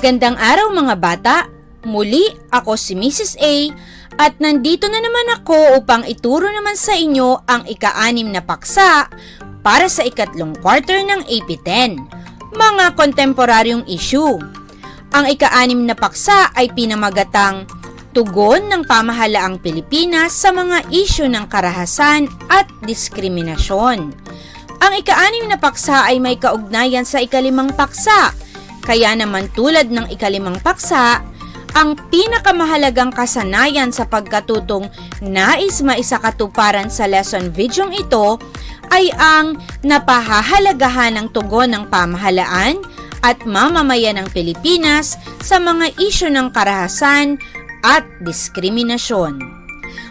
Magandang araw mga bata! Muli, ako si Mrs. A at nandito na naman ako upang ituro naman sa inyo ang ika-anim na paksa para sa ikatlong quarter ng AP10, mga kontemporaryong issue. Ang ika-anim na paksa ay pinamagatang Tugon ng pamahalaang Pilipinas sa mga isyu ng karahasan at diskriminasyon. Ang ika-anim na paksa ay may kaugnayan sa ikalimang paksa, kaya naman tulad ng ikalimang paksa, ang pinakamahalagang kasanayan sa pagkatutong nais maisakatuparan sa lesson video ito ay ang napahahalagahan ng tugon ng pamahalaan at mamamayan ng Pilipinas sa mga isyu ng karahasan at diskriminasyon.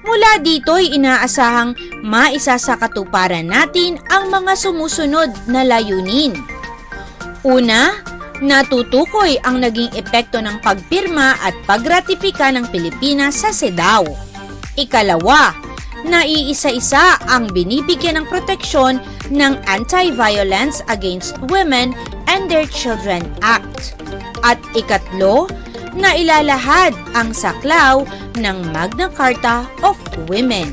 Mula dito'y inaasahang maisa sa katuparan natin ang mga sumusunod na layunin. Una, natutukoy ang naging epekto ng pagpirma at pagratipika ng Pilipinas sa CEDAW. Ikalawa, naiisa-isa ang binibigyan ng proteksyon ng Anti-Violence Against Women and Their Children Act. At ikatlo, na ilalahad ang saklaw ng Magna Carta of Women.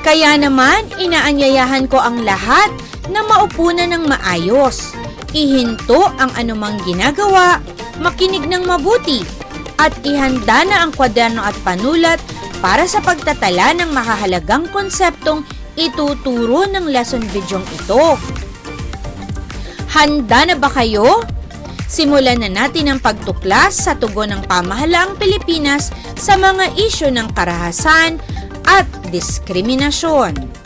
Kaya naman, inaanyayahan ko ang lahat na maupo na ng maayos, ihinto ang anumang ginagawa, makinig ng mabuti, at ihanda na ang kwaderno at panulat para sa pagtatala ng makahalagang konseptong ituturo ng lesson video ito. Handa na ba kayo? Simulan na natin ang pagtuklas sa tugon ng pamahalaang Pilipinas sa mga isyo ng karahasan at diskriminasyon.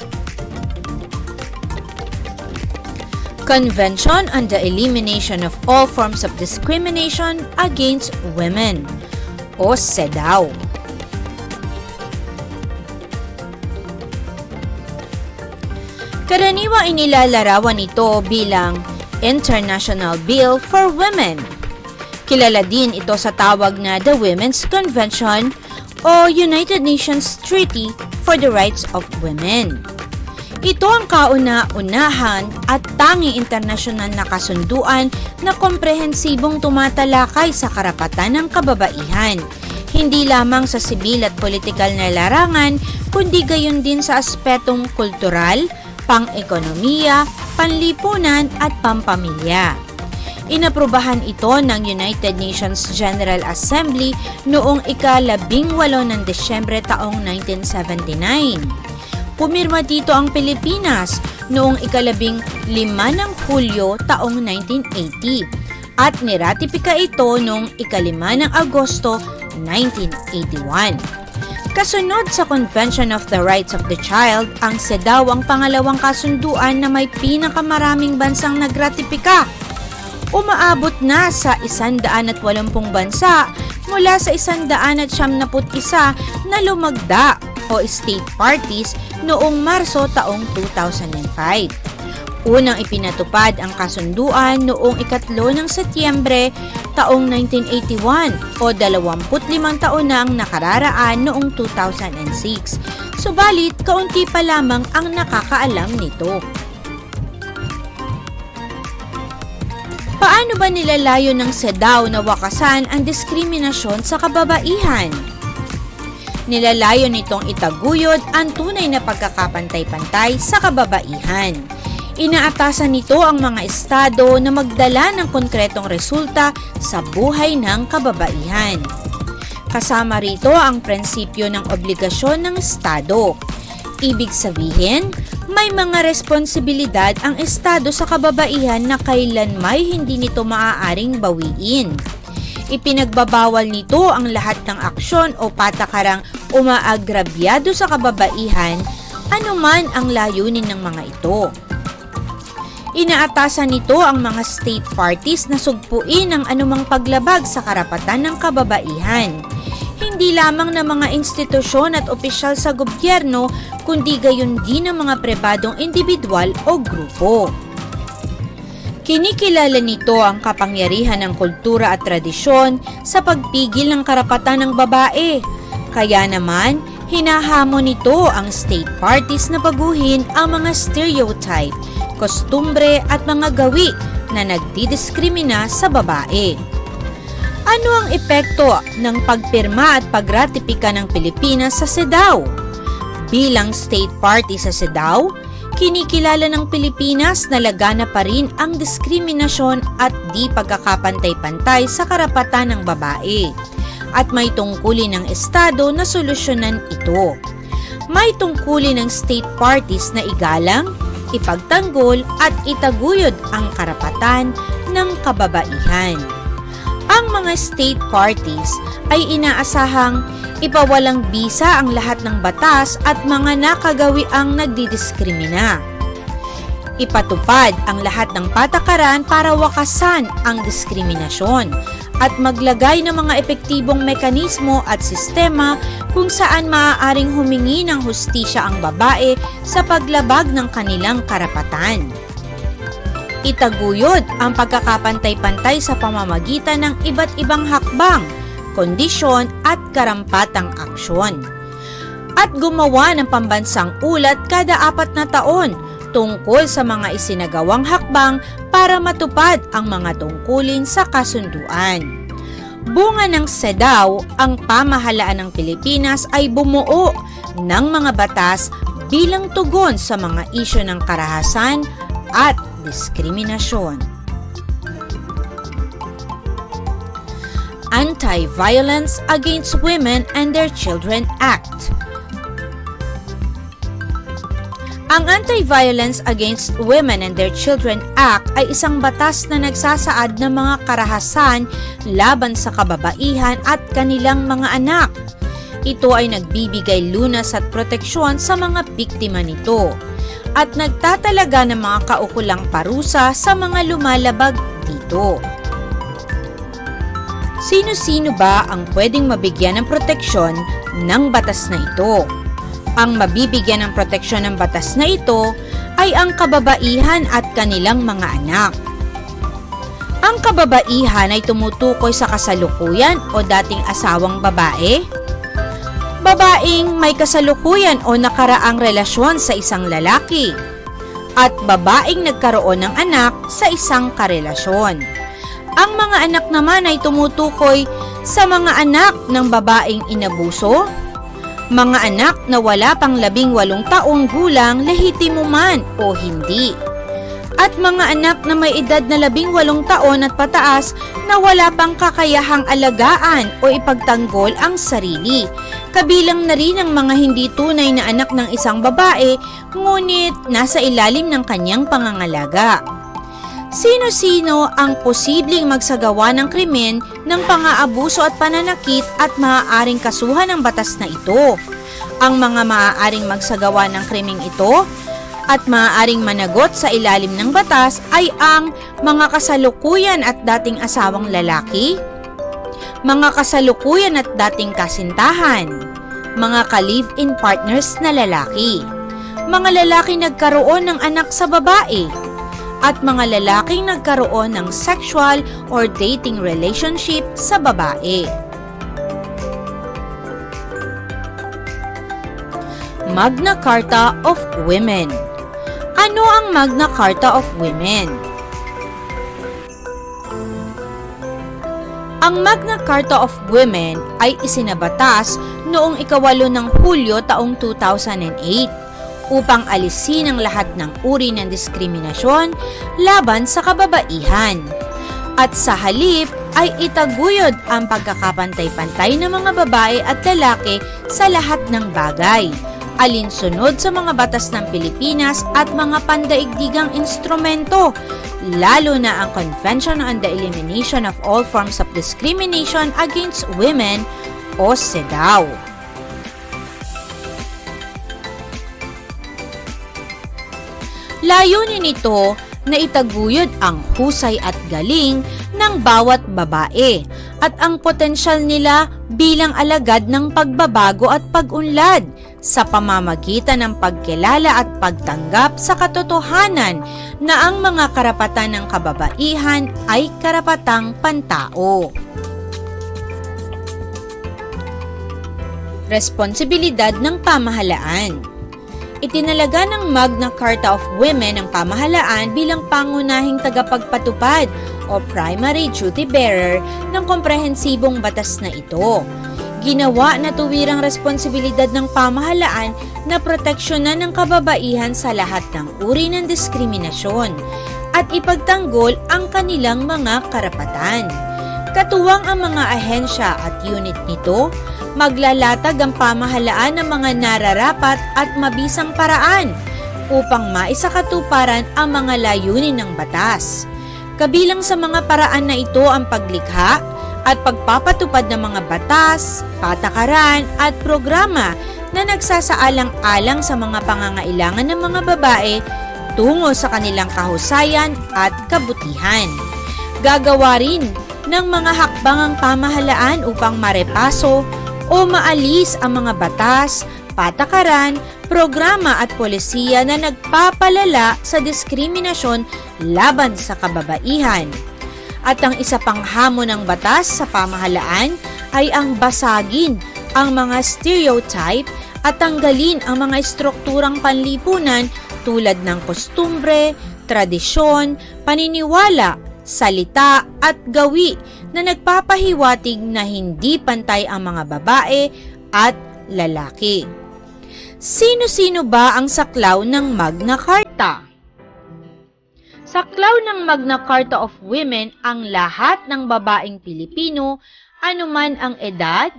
Convention on the Elimination of All Forms of Discrimination Against Women o CEDAW. Karaniwang inilalarawan ito bilang International Bill for Women. Kilala din ito sa tawag na the Women's Convention o United Nations Treaty for the Rights of Women. Ito ang kauna-unahan at tanging internasyonal na kasunduan na komprehensibong tumatalakay sa karapatan ng kababaihan, hindi lamang sa sibil at politikal na larangan, kundi gayon din sa aspetong kultural, pang-ekonomiya, panlipunan at pampamilya. Inaprubahan ito ng United Nations General Assembly noong ikalabing walo ng Desyembre taong 1979. Pumirma dito ang Pilipinas noong ikalabing lima ng Hulyo taong 1980 at niratipika ito noong ikalima ng Agosto 1981. Kasunod sa Convention of the Rights of the Child, ang CEDAW ang pangalawang kasunduan na may pinakamaraming bansang nagratipika. Umaabot na sa 180 bansa mula sa 171 na lumagda o state parties noong Marso taong 2005. Unang ipinatupad ang kasunduan noong ikatlo ng Setyembre taong 1981 o 25 taon na ang nakararaan noong 2006. Subalit, kaunti pa lamang ang nakakaalam nito. Paano ba nilalayo ng SEDAW na wakasan ang diskriminasyon sa kababaihan? Nilalayo nitong itaguyod ang tunay na pagkakapantay-pantay sa kababaihan. Inaatasan nito ang mga estado na magdala ng konkretong resulta sa buhay ng kababaihan. Kasama rito ang prinsipyo ng obligasyon ng estado. Ibig sabihin, may mga responsibilidad ang estado sa kababaihan na kailan may hindi nito maaaring bawiin. Ipinagbabawal nito ang lahat ng aksyon o patakarang umaagrabyado sa kababaihan anuman ang layunin ng mga ito. Inaatasan nito ang mga state parties na sugpuin ang anumang paglabag sa karapatan ng kababaihan. Hindi lamang ng mga institusyon at opisyal sa gobyerno, kundi gayon din ng mga pribadong individual o grupo. Kinikilala nito ang kapangyarihan ng kultura at tradisyon sa pagpigil ng karapatan ng babae. Kaya naman, hinahamon nito ang state parties na baguhin ang mga stereotype kostumbre at mga gawi na nagdidiskrimina sa babae. Ano ang epekto ng pagpirma at pagratipika ng Pilipinas sa CEDAW? Bilang state party sa CEDAW, kinikilala ng Pilipinas na lagana pa rin ang diskriminasyon at di pagkakapantay-pantay sa karapatan ng babae at may tungkulin ng Estado na solusyonan ito. May tungkulin ng state parties na igalang, ipagtanggol at itaguyod ang karapatan ng kababaihan. Ang mga state parties ay inaasahang ipawalang bisa ang lahat ng batas at mga nakagawi ang nagdidiskrimina. Ipatupad ang lahat ng patakaran para wakasan ang diskriminasyon at maglagay ng mga epektibong mekanismo at sistema kung saan maaaring humingi ng hustisya ang babae sa paglabag ng kanilang karapatan. Itaguyod ang pagkakapantay-pantay sa pamamagitan ng iba't ibang hakbang, kondisyon at karampatang aksyon. At gumawa ng pambansang ulat kada apat na taon tungkol sa mga isinagawang hakbang para matupad ang mga tungkulin sa kasunduan. Bunga ng SEDAW, ang pamahalaan ng Pilipinas ay bumuo ng mga batas bilang tugon sa mga isyo ng karahasan at diskriminasyon. Anti-Violence Against Women and Their Children Act Ang Anti-Violence Against Women and Their Children Act ay isang batas na nagsasaad ng mga karahasan laban sa kababaihan at kanilang mga anak. Ito ay nagbibigay lunas at proteksyon sa mga biktima nito at nagtatalaga ng mga kaukulang parusa sa mga lumalabag dito. Sino-sino ba ang pwedeng mabigyan ng proteksyon ng batas na ito? Ang mabibigyan ng proteksyon ng batas na ito ay ang kababaihan at kanilang mga anak. Ang kababaihan ay tumutukoy sa kasalukuyan o dating asawang babae, babaeng may kasalukuyan o nakaraang relasyon sa isang lalaki, at babaeng nagkaroon ng anak sa isang karelasyon. Ang mga anak naman ay tumutukoy sa mga anak ng babaeng inabuso, mga anak na wala pang labing walong taong gulang lehitimo man o hindi. At mga anak na may edad na labing walong taon at pataas na wala pang kakayahang alagaan o ipagtanggol ang sarili. Kabilang na rin ang mga hindi tunay na anak ng isang babae ngunit nasa ilalim ng kanyang pangangalaga. Sino-sino ang posibleng magsagawa ng krimen ng pang-aabuso at pananakit at maaaring kasuhan ng batas na ito? Ang mga maaaring magsagawa ng krimeng ito at maaaring managot sa ilalim ng batas ay ang mga kasalukuyan at dating asawang lalaki, mga kasalukuyan at dating kasintahan, mga ka-live-in partners na lalaki, mga lalaki nagkaroon ng anak sa babae, at mga lalaking nagkaroon ng sexual or dating relationship sa babae. Magna Carta of Women Ano ang Magna Carta of Women? Ang Magna Carta of Women ay isinabatas noong ikawalo ng Hulyo taong 2008 upang alisin ang lahat ng uri ng diskriminasyon laban sa kababaihan. At sa halip ay itaguyod ang pagkakapantay-pantay ng mga babae at lalaki sa lahat ng bagay, alinsunod sa mga batas ng Pilipinas at mga pandaigdigang instrumento, lalo na ang Convention on the Elimination of All Forms of Discrimination Against Women o CEDAW. Layunin nito na itaguyod ang husay at galing ng bawat babae at ang potensyal nila bilang alagad ng pagbabago at pag-unlad sa pamamagitan ng pagkilala at pagtanggap sa katotohanan na ang mga karapatan ng kababaihan ay karapatang pantao. Responsibilidad ng pamahalaan Itinalaga ng Magna Carta of Women ang pamahalaan bilang pangunahing tagapagpatupad o primary duty bearer ng komprehensibong batas na ito. Ginawa na tuwirang responsibilidad ng pamahalaan na proteksyonan ng kababaihan sa lahat ng uri ng diskriminasyon at ipagtanggol ang kanilang mga karapatan. Katuwang ang mga ahensya at unit nito, maglalatag ang pamahalaan ng mga nararapat at mabisang paraan upang maisakatuparan ang mga layunin ng batas. Kabilang sa mga paraan na ito ang paglikha at pagpapatupad ng mga batas, patakaran at programa na nagsasaalang-alang sa mga pangangailangan ng mga babae tungo sa kanilang kahusayan at kabutihan. Gagawa rin ng mga hakbang ang pamahalaan upang marepaso o maalis ang mga batas, patakaran, programa at polisiya na nagpapalala sa diskriminasyon laban sa kababaihan. At ang isa pang hamon ng batas sa pamahalaan ay ang basagin ang mga stereotype at tanggalin ang mga estrukturang panlipunan tulad ng kostumbre, tradisyon, paniniwala, salita at gawi na nagpapahiwatig na hindi pantay ang mga babae at lalaki. Sino-sino ba ang saklaw ng Magna Carta? Saklaw ng Magna Carta of Women ang lahat ng babaeng Pilipino, anuman ang edad,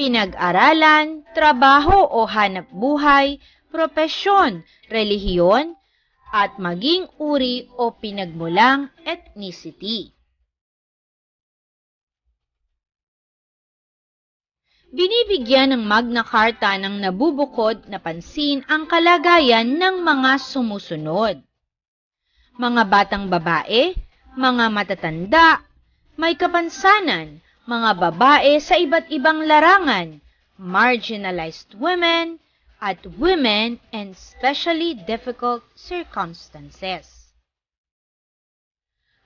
pinag-aralan, trabaho o hanap buhay, propesyon, relihiyon, at maging uri o pinagmulang ethnicity. Binibigyan ng Magna Carta ng nabubukod na pansin ang kalagayan ng mga sumusunod. Mga batang babae, mga matatanda, may kapansanan, mga babae sa iba't ibang larangan, marginalized women, at women in specially difficult circumstances.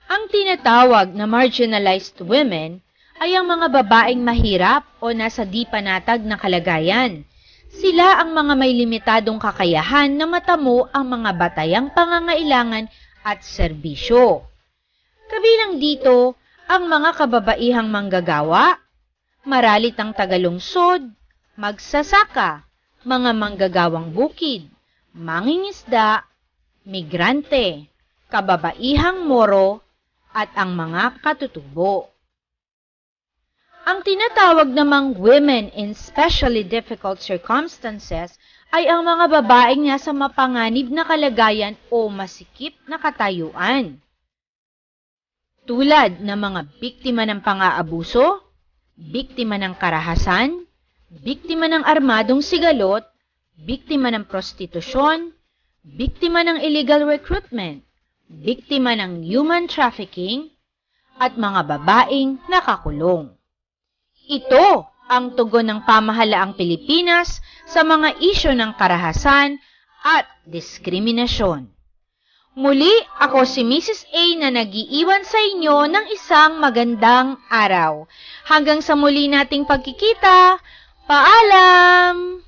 Ang tinatawag na marginalized women ay ang mga babaeng mahirap o nasa di panatag na kalagayan. Sila ang mga may limitadong kakayahan na matamo ang mga batayang pangangailangan at serbisyo. Kabilang dito ang mga kababaihang manggagawa, maralitang tagalungsod, magsasaka, mga manggagawang bukid, mangingisda, migrante, kababaihang moro, at ang mga katutubo. Ang tinatawag namang women in specially difficult circumstances ay ang mga babaeng nasa mapanganib na kalagayan o masikip na katayuan. Tulad ng mga biktima ng pang-aabuso, biktima ng karahasan, biktima ng armadong sigalot, biktima ng prostitusyon, biktima ng illegal recruitment, biktima ng human trafficking, at mga babaeng nakakulong. Ito ang tugon ng pamahalaang Pilipinas sa mga isyo ng karahasan at diskriminasyon. Muli, ako si Mrs. A na nagiiwan sa inyo ng isang magandang araw. Hanggang sa muli nating pagkikita, paalam!